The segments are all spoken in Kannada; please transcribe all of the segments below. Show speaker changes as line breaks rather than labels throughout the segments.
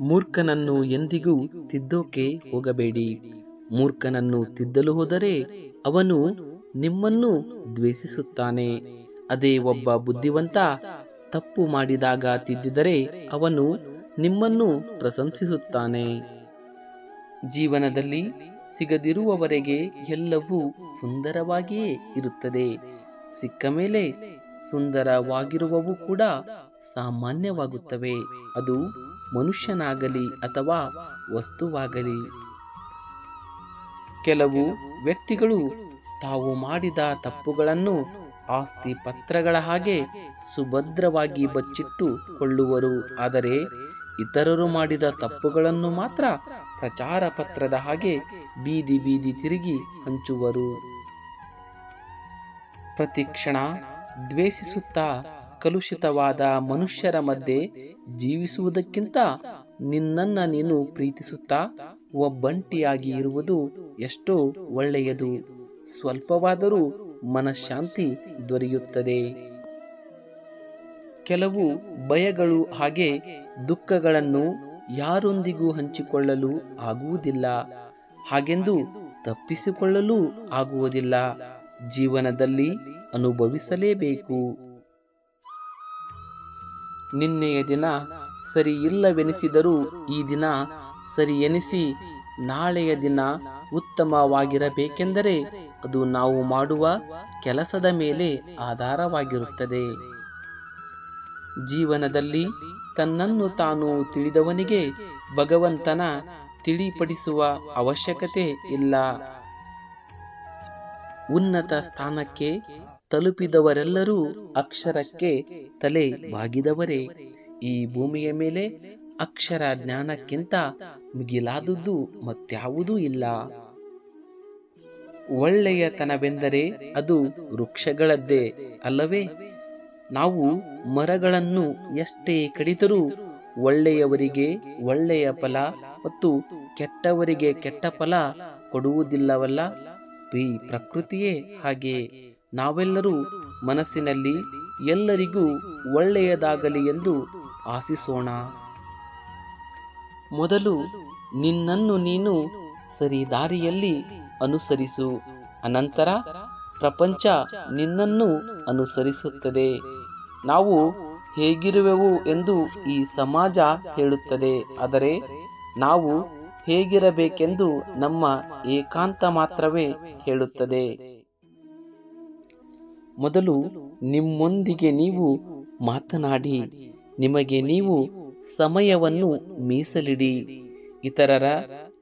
ಮೂರ್ಖನನ್ನು ಎಂದಿಗೂ ತಿದ್ದೋಕೆ ಹೋಗಬೇಡಿ. ಮೂರ್ಖನನ್ನು ತಿದ್ದಲು ಹೋದರೆ ಅವನು ನಿಮ್ಮನ್ನು ದ್ವೇಷಿಸುತ್ತಾನೆ. ಅದೇ ಒಬ್ಬ ಬುದ್ಧಿವಂತ ತಪ್ಪು ಮಾಡಿದಾಗ ತಿದ್ದಿದರೆ ಅವನು ನಿಮ್ಮನ್ನು ಪ್ರಶಂಸಿಸುತ್ತಾನೆ. ಜೀವನದಲ್ಲಿ ಸಿಗದಿರುವವರೆಗೆ ಎಲ್ಲವೂ ಸುಂದರವಾಗಿಯೇ ಇರುತ್ತದೆ. ಸಿಕ್ಕ ಮೇಲೆ ಸುಂದರವಾಗಿರುವವು ಕೂಡ ಸಾಮಾನ್ಯವಾಗುತ್ತವೆ. ಅದು ಮನುಷ್ಯನಾಗಲಿ ಅಥವಾ ವಸ್ತುವಾಗಲಿ. ಕೆಲವು ವ್ಯಕ್ತಿಗಳು ತಾವು ಮಾಡಿದ ತಪ್ಪುಗಳನ್ನು ಆಸ್ತಿ ಪತ್ರಗಳ ಹಾಗೆ ಸುಭದ್ರವಾಗಿ ಬಚ್ಚಿಟ್ಟು ಕೊಳ್ಳುವರು. ಆದರೆ ಇತರರು ಮಾಡಿದ ತಪ್ಪುಗಳನ್ನು ಮಾತ್ರ ಪ್ರಚಾರ ಪತ್ರದ ಹಾಗೆ ಬೀದಿ ಬೀದಿ ತಿರುಗಿ ಹಂಚುವರು. ಪ್ರತಿಕ್ಷಣ ದ್ವೇಷಿಸುತ್ತಾ ಕಲುಷಿತವಾದ ಮನುಷ್ಯರ ಮಧ್ಯೆ ಜೀವಿಸುವುದಕ್ಕಿಂತ ನಿನ್ನನ್ನ ನೀನು ಪ್ರೀತಿಸುತ್ತಾ ಒಬ್ಬಂಟಿಯಾಗಿ ಇರುವುದು ಎಷ್ಟೋ ಒಳ್ಳೆಯದು. ಸ್ವಲ್ಪವಾದರೂ ಮನಃಶಾಂತಿ ದೊರೆಯುತ್ತದೆ. ಕೆಲವು ಭಯಗಳು ಹಾಗೆ ದುಃಖಗಳನ್ನು ಯಾರೊಂದಿಗೂ ಹಂಚಿಕೊಳ್ಳಲು ಆಗುವುದಿಲ್ಲ. ಹಾಗೆಂದು ತಪ್ಪಿಸಿಕೊಳ್ಳಲು ಆಗುವುದಿಲ್ಲ. ಜೀವನದಲ್ಲಿ ಅನುಭವಿಸಲೇಬೇಕು. ನಿನ್ನೆಯ ದಿನ ಸರಿ ಇಲ್ಲವೆನಿಸಿದರೂ ಈ ದಿನ ಸರಿ ಎನಿಸಿ ನಾಳೆಯ ದಿನ ಉತ್ತಮವಾಗಿರಬೇಕೆಂದರೆ ಅದು ನಾವು ಮಾಡುವ ಕೆಲಸದ ಮೇಲೆ ಆಧಾರವಾಗಿರುತ್ತದೆ. ಜೀವನದಲ್ಲಿ ತನ್ನನ್ನು ತಾನು ತಿಳಿದವನಿಗೆ ಭಗವಂತನ ತಿಳಿಪಡಿಸುವ ಅವಶ್ಯಕತೆ ಇಲ್ಲ. ಉನ್ನತ ಸ್ಥಾನಕ್ಕೆ ತಲುಪಿದವರೆಲ್ಲರೂ ಅಕ್ಷರಕ್ಕೆ ತಲೆ ಬಾಗಿದವರೇ. ಈ ಭೂಮಿಯ ಮೇಲೆ ಅಕ್ಷರ ಜ್ಞಾನಕ್ಕಿಂತ ಮಿಗಿಲಾದುದು ಮತ್ಯಾವುದೂ ಇಲ್ಲ. ಒಳ್ಳೆಯತನವೆಂದರೆ ಅದು ವೃಕ್ಷಗಳದ್ದೇ ಅಲ್ಲವೇ? ನಾವು ಮರಗಳನ್ನು ಎಷ್ಟೇ ಕಡಿದರೂ ಒಳ್ಳೆಯವರಿಗೆ ಒಳ್ಳೆಯ ಫಲ ಮತ್ತು ಕೆಟ್ಟವರಿಗೆ ಕೆಟ್ಟ ಫಲ ಕೊಡುವುದಿಲ್ಲವಲ್ಲ? ಈ ಪ್ರಕೃತಿಯೇ ಹಾಗೆ. ನಾವೆಲ್ಲರೂ ಮನಸ್ಸಿನಲ್ಲಿ ಎಲ್ಲರಿಗೂ ಒಳ್ಳೆಯದಾಗಲಿ ಎಂದು ಆಶಿಸೋಣ. ಮೊದಲು ನಿನ್ನನ್ನು ನೀನು ಸರಿ ದಾರಿಯಲ್ಲಿ ಅನುಸರಿಸು. ಅನಂತರ ಪ್ರಪಂಚ ನಿನ್ನನ್ನು ಅನುಸರಿಸುತ್ತದೆ. ನಾವು ಹೇಗಿರುವೆವು ಎಂದು ಈ ಸಮಾಜ ಹೇಳುತ್ತದೆ. ಆದರೆ ನಾವು ಹೇಗಿರಬೇಕೆಂದು ನಮ್ಮ ಏಕಾಂತ ಮಾತ್ರವೇ ಹೇಳುತ್ತದೆ. ಮೊದಲು ನಿಮ್ಮೊಂದಿಗೆ ನೀವು ಮಾತನಾಡಿ ನಿಮಗೆ ನೀವು ಸಮಯವನ್ನು ಮೀಸಲಿಡಿ. ಇತರರ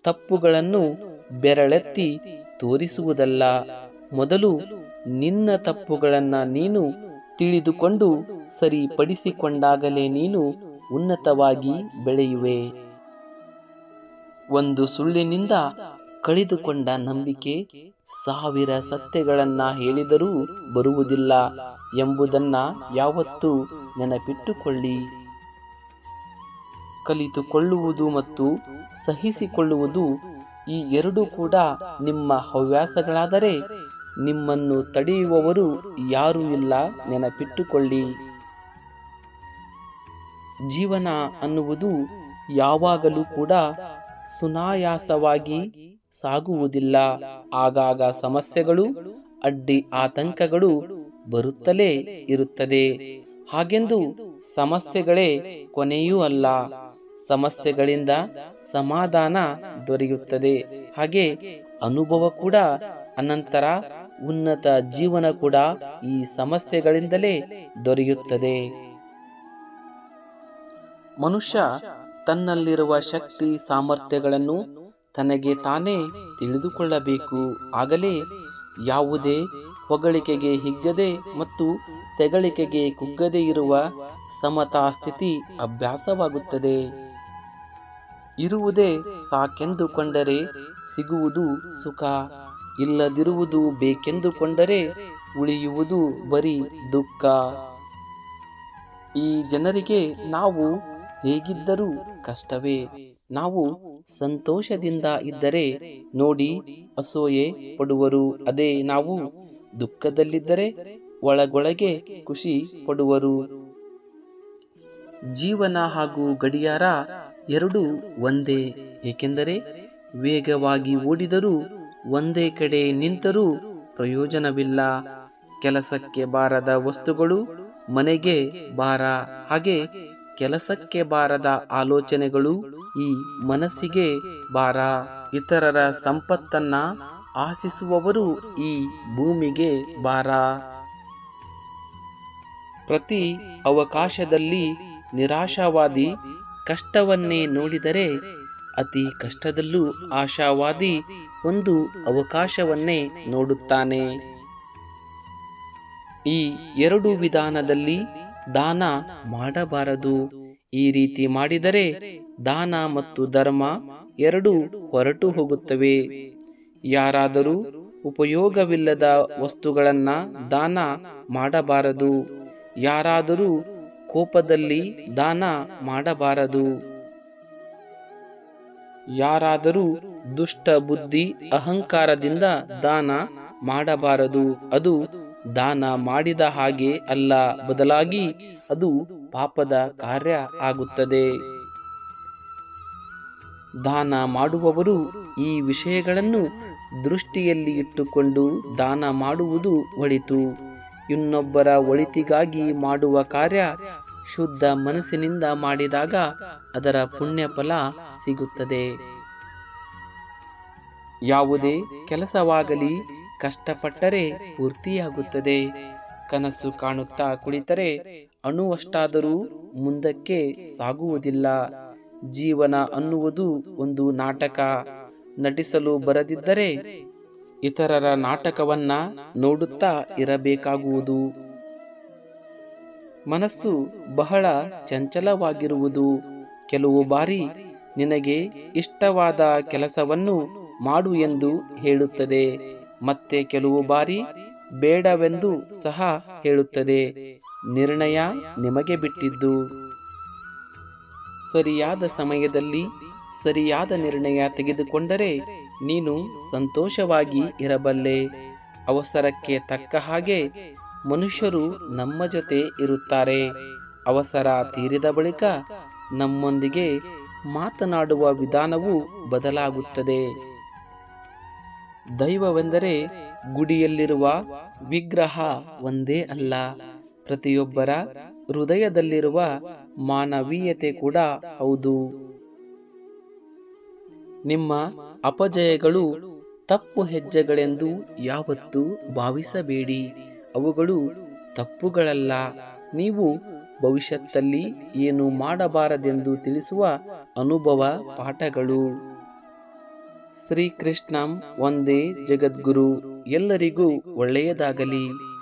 ತಪ್ಪುಗಳನ್ನು ಬೆರಳೆತ್ತಿ ತೋರಿಸುವುದಲ್ಲ. ಮೊದಲು ನಿನ್ನ ತಪ್ಪುಗಳನ್ನು ನೀನು ತಿಳಿದುಕೊಂಡು ಸರಿಪಡಿಸಿಕೊಂಡಾಗಲೇ ನೀನು ಉನ್ನತವಾಗಿ ಬೆಳೆಯುವೆ. ಒಂದು ಸುಳ್ಳಿನಿಂದ ಕಳೆದುಕೊಂಡ ನಂಬಿಕೆ ಸಾವಿರ ಸತ್ಯಗಳನ್ನ ಹೇಳಿದರೂ ಬರುವುದಿಲ್ಲ ಎಂಬುದನ್ನ ಯಾವತ್ತೂ ನೆನಪಿಟ್ಟುಕೊಳ್ಳಿ. ಕಲಿತುಕೊಳ್ಳುವುದು ಮತ್ತು ಸಹಿಸಿಕೊಳ್ಳುವುದು ಈ ಎರಡೂ ಕೂಡ ನಿಮ್ಮ ಹವ್ಯಾಸಗಳಾದರೆ ನಿಮ್ಮನ್ನು ತಡೆಯುವವರು ಯಾರೂ ಇಲ್ಲ ನೆನಪಿಟ್ಟುಕೊಳ್ಳಿ. ಜೀವನ ಅನ್ನುವುದು ಯಾವಾಗಲೂ ಕೂಡ ಸುನಾಯಾಸವಾಗಿ ಸಾಗುವುದಿಲ್ಲ. ಆಗಾಗ ಸಮಸ್ಯೆಗಳು, ಅಡ್ಡಿ ಆತಂಕಗಳು ಬರುತ್ತಲೇ ಇರುತ್ತದೆ. ಹಾಗೆಂದು ಸಮಸ್ಯೆಗಳೇ ಕೊನೆಯೂ ಅಲ್ಲ. ಸಮಸ್ಯೆಗಳಿಂದ ಸಮಾಧಾನ ದೊರೆಯುತ್ತದೆ. ಹಾಗೆ ಅನುಭವ ಕೂಡ, ಅನಂತರ ಉನ್ನತ ಜೀವನ ಕೂಡ ಈ ಸಮಸ್ಯೆಗಳಿಂದಲೇ ದೊರೆಯುತ್ತದೆ. ಮನುಷ್ಯ ತನ್ನಲ್ಲಿರುವ ಶಕ್ತಿ, ಸಾಮರ್ಥ್ಯಗಳನ್ನು ತನಗೆ ತಾನೇ ತಿಳಿದುಕೊಳ್ಳಬೇಕು. ಆಗಲೇ ಯಾವುದೇ ಹೊಗಳಿಕೆಗೆ ಹಿಗ್ಗದೆ ಮತ್ತು ತೆಗಳಿಕೆಗೆ ಕುಗ್ಗದೆ ಇರುವ ಸಮತಾ ಸ್ಥಿತಿ ಅಭ್ಯಾಸವಾಗುತ್ತದೆ. ಇರುವುದೇ ಸಾಕೆಂದುಕೊಂಡರೆ ಸಿಗುವುದು ಸುಖ. ಇಲ್ಲದಿರುವುದು ಬೇಕೆಂದುಕೊಂಡರೆ ಉಳಿಯುವುದು ಬರೀ ದುಃಖ. ಈ ಜನರಿಗೆ ನಾವು ಹೇಗಿದ್ದರೂ ಕಷ್ಟವೇ. ನಾವು ಸಂತೋಷದಿಂದ ಇದ್ದರೆ ನೋಡಿ ಅಸೂಯೆ ಪಡುವರು. ಅದೇ ನಾವು ದುಃಖದಲ್ಲಿದ್ದರೆ ಒಳಗೊಳಗೆ ಖುಷಿ ಪಡುವರು. ಜೀವನ ಹಾಗೂ ಗಡಿಯಾರ ಎರಡು ಒಂದೇ, ಏಕೆಂದರೆ ವೇಗವಾಗಿ ಓಡಿದರೂ ಒಂದೇ ಕಡೆ ನಿಂತರೂ ಪ್ರಯೋಜನವಿಲ್ಲ. ಕೆಲಸಕ್ಕೆ ಬಾರದ ವಸ್ತುಗಳು ಮನೆಗೆ ಬಾರ, ಹಾಗೆ ಕೆಲಸಕ್ಕೆ ಬಾರದ ಆಲೋಚನೆಗಳು ಈ ಮನಸ್ಸಿಗೆ ಬಾರ. ಇತರರ ಸಂಪತ್ತನ್ನ ಆಶಿಸುವವರು ಈ ಭೂಮಿಗೆ ಬಾರ. ಪ್ರತಿ ಅವಕಾಶದಲ್ಲಿ ನಿರಾಶಾವಾದಿ ಕಷ್ಟವನ್ನೇ ನೋಡಿದರೆ ಅತಿ ಕಷ್ಟದಲ್ಲೂ ಆಶಾವಾದಿ ಒಂದು ಅವಕಾಶವನ್ನೇ ನೋಡುತ್ತಾನೆ. ಈ ಎರಡು ವಿಧಾನದಲ್ಲಿ ದಾನ ಮಾಡಬಾರದು. ಈ ರೀತಿ ಮಾಡಿದರೆ ದಾನ ಮತ್ತು ಧರ್ಮ ಎರಡು ಹೊರಟು ಹೋಗುತ್ತವೆ. ಯಾರಾದರೂ ಉಪಯೋಗವಿಲ್ಲದ ವಸ್ತುಗಳನ್ನ ದಾನ ಮಾಡಬಾರದು. ಯಾರಾದರೂ ಕೋಪದಲ್ಲಿ ದಾನ ಮಾಡಬಾರದು. ಯಾರಾದರೂ ದುಷ್ಟ ಬುದ್ಧಿ ಅಹಂಕಾರದಿಂದ ದಾನ ಮಾಡಬಾರದು. ಅದು ದಾನ ಮಾಡಿದ ಹಾಗೆ ಅಲ್ಲ, ಬದಲಾಗಿ ಅದು ಪಾಪದ ಕಾರ್ಯ ಆಗುತ್ತದೆ. ದಾನ ಮಾಡುವವರು ಈ ವಿಷಯಗಳನ್ನು ದೃಷ್ಟಿಯಲ್ಲಿ ಇಟ್ಟುಕೊಂಡು ದಾನ ಮಾಡುವುದು ಒಳಿತು. ಇನ್ನೊಬ್ಬರ ಒಳಿತಿಗಾಗಿ ಮಾಡುವ ಕಾರ್ಯ ಶುದ್ಧ ಮನಸ್ಸಿನಿಂದ ಮಾಡಿದಾಗ ಅದರ ಪುಣ್ಯ ಫಲ ಸಿಗುತ್ತದೆ. ಯಾವುದೇ ಕೆಲಸವಾಗಲಿ ಕಷ್ಟಪಟ್ಟರೆ ಪೂರ್ತಿಯಾಗುತ್ತದೆ. ಕನಸು ಕಾಣುತ್ತಾ ಕುಳಿತರೆ ಅಣುವಷ್ಟಾದರೂ ಮುಂದಕ್ಕೆ ಸಾಗುವುದಿಲ್ಲ. ಜೀವನ ಅನ್ನುವುದು ಒಂದು ನಾಟಕ. ನಟಿಸಲು ಬರದಿದ್ದರೆ ಇತರರ ನಾಟಕವನ್ನ ನೋಡುತ್ತಾ ಇರಬೇಕಾಗುವುದು. ಮನಸ್ಸು ಬಹಳ ಚಂಚಲವಾಗಿರುವುದು. ಕೆಲವು ಬಾರಿ ನಿನಗೆ ಇಷ್ಟವಾದ ಕೆಲಸವನ್ನು ಮಾಡು ಎಂದು ಹೇಳುತ್ತದೆ. ಮತ್ತೆ ಕೆಲವು ಬಾರಿ ಬೇಡವೆಂದು ಸಹ ಹೇಳುತ್ತದೆ. ನಿರ್ಣಯ ನಿಮಗೆ ಬಿಟ್ಟಿದ್ದು. ಸರಿಯಾದ ಸಮಯದಲ್ಲಿ ಸರಿಯಾದ ನಿರ್ಣಯ ತೆಗೆದುಕೊಂಡರೆ ನೀನು ಸಂತೋಷವಾಗಿ ಇರಬಲ್ಲೆ. ಅವಸರಕ್ಕೆ ತಕ್ಕ ಹಾಗೆ ಮನುಷ್ಯರು ನಮ್ಮ ಜೊತೆ ಇರುತ್ತಾರೆ. ಅವಸರ ತೀರಿದ ಬಳಿಕ ನಮ್ಮೊಂದಿಗೆ ಮಾತನಾಡುವ ವಿಧಾನವು ಬದಲಾಗುತ್ತದೆ. ದೈವವೆಂದರೆ ಗುಡಿಯಲ್ಲಿರುವ ವಿಗ್ರಹ ಒಂದೇ ಅಲ್ಲ. ಪ್ರತಿಯೊಬ್ಬರ ಹೃದಯದಲ್ಲಿರುವ ಮಾನವೀಯತೆ ಕೂಡ ಹೌದು. ನಿಮ್ಮ ಅಪಜಯಗಳು ತಪ್ಪು ಹೆಜ್ಜೆಗಳೆಂದು ಯಾವತ್ತೂ ಭಾವಿಸಬೇಡಿ. ಅವುಗಳು ತಪ್ಪುಗಳಲ್ಲ. ನೀವು ಭವಿಷ್ಯತ್ತಲ್ಲಿ ಏನು ಮಾಡಬಾರದೆಂದು ತಿಳಿಸುವ ಅನುಭವ ಪಾಠಗಳು. ಶ್ರೀಕೃಷ್ಣಂ ಒಂದೇ ಜಗದ್ಗುರು ಎಲ್ಲರಿಗೂ ಒಳ್ಳೆಯದಾಗಲಿ.